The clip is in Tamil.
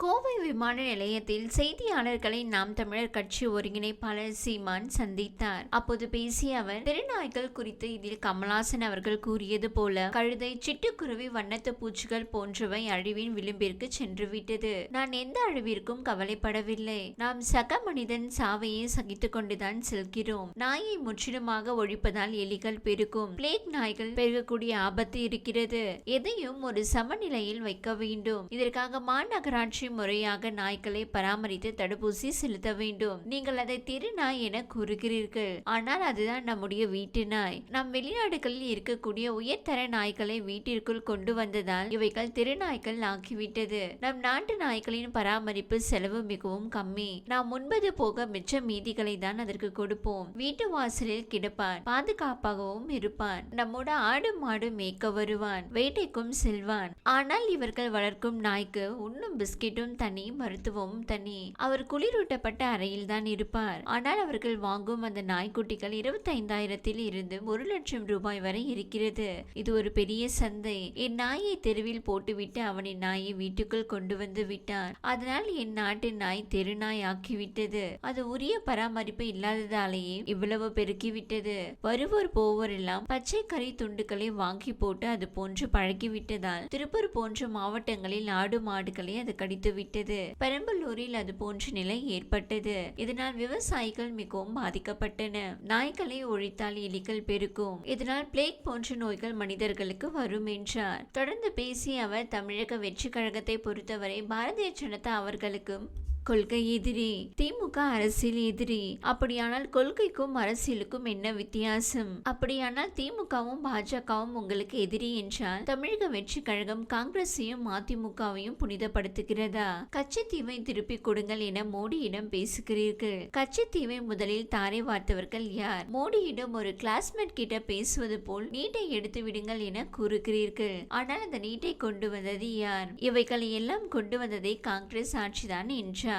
கோவை விமான நிலையத்தில் செய்தியாளர்களை நாம் தமிழர் கட்சி ஒருங்கிணைப்பாளர் சீமான் சந்தித்தார். அப்போது பேசிய அவர் திருநாய்கள் குறித்து இதில் கமலாசன் அவர்கள் கூறியது போல கழுதை சிட்டுக்குருவி வண்ணத்து பூச்சிகள் போன்றவை அழிவின் விளிம்பிற்கு சென்று விட்டது நான் எந்த அழிவிற்கும் கவலைப்படவில்லை. நாம் சக மனிதன் சாவையை சகித்துக் கொண்டுதான் செல்கிறோம். நாயை முற்றிலுமாக ஒழிப்பதால் எலிகள் பெருகும். பிளேக் நாய்கள் பெருகக்கூடிய ஆபத்து இருக்கிறது. எதையும் ஒரு சமநிலையில் வைக்க வேண்டும். இதற்காக மாநகராட்சி முறையாக நாய்களை பராமரித்து தடுப்பூசி செலுத்த வேண்டும். நீங்கள் அதை திருநாய் என கூறுகிறீர்கள். ஆனால் அதுதான் நம்முடைய வீட்டு நாய். நம் வெளிநாடுகளில் இருக்கக்கூடிய உயர்தர நாய்களை வீட்டிற்குள் கொண்டு வந்ததால் இவைகள் திருநாய்கள் ஆக்கிவிட்டது நம் நாட்டு நாய்களின் பராமரிப்பு செலவு மிகவும் கம்மி. நாம் முன்பது போக மிச்ச மீதிகளை தான் அதற்கு கொடுப்போம். வீட்டு வாசலில் கிடப்பான். பாதுகாப்பாகவும் இருப்பான். நம்மோட ஆடு மாடு மேய்க்க வருவான். வேட்டைக்கும் செல்வான். ஆனால் இவர்கள் வளர்க்கும் நாய்க்கு உண்ணும் பிஸ்கெட்டும் தனி மருத்துவமும் தனி. அவர் குளிரூட்டப்பட்ட அறையில் தான் இருப்பார். ஆனால் அவர்கள் வாங்கும் அந்த நாய்க்குட்டிகள் இருபத்தைந்தாயிரத்தில் இருந்து ஒரு லட்சம் ரூபாய் வரை இருக்கிறது. இது ஒரு பெரிய சந்தை. என் நாயை தெருவில் போட்டுவிட்டு அவனின் நாயை வீட்டுக்குள் கொண்டு வந்து விட்டார். அதனால் என் நாட்டு நாய் தெருநாய் ஆக்கிவிட்டது. அது உரிய பராமரிப்பு இல்லாததாலேயே இவ்வளவு பெருக்கிவிட்டது. வருவோர் போவோர் எல்லாம் பச்சை கறி துண்டுகளை வாங்கி போட்டு அது போன்று பழகிவிட்டதால் திருப்பூர் போன்ற மாவட்டங்களில் ஆடு மாடுகளை அது கடித்து விட்டது. பெரம்பலூரில் அது போன்ற நிலை ஏற்பட்டது. இதனால் விவசாயிகள் மிகவும் பாதிக்கப்பட்டன. நாய்களை ஒழித்தால் எலிகள் பெருக்கும் இதனால் பிளேக் போன்ற நோய்கள் மனிதர்களுக்கு வரும் என்றார். தொடர்ந்து பேசிய அவர் தமிழக வெற்றி கழகத்தை பொறுத்தவரை பாரதிய ஜனதா அவர்களுக்கும் கொள்கை எதிரி. திமுக அரசியல் எதிரி. அப்படியானால் கொள்கைக்கும் அரசியலுக்கும் என்ன வித்தியாசம்? அப்படியானால் திமுகவும் பாஜகவும் உங்களுக்கு எதிரி என்றால் தமிழக வெற்றி கழகம் காங்கிரஸையும் அதிமுகவையும் புனிதப்படுத்துகிறதா? கச்சத்தீவை திருப்பி கொடுங்கள் என மோடியிடம் பேசுகிறீர்கள். கச்சத்தீவை முதலில் தாரை வார்த்தவர்கள் யார்? மோடியிடம் ஒரு கிளாஸ்மேட் கிட்ட பேசுவது போல் நீட்டை எடுத்து விடுங்கள் என கூறுகிறீர்கள். ஆனால் அந்த நீட்டை கொண்டு வந்தது யார்? இவைகளை எல்லாம் கொண்டு வந்ததை காங்கிரஸ் ஆட்சிதான் என்றார்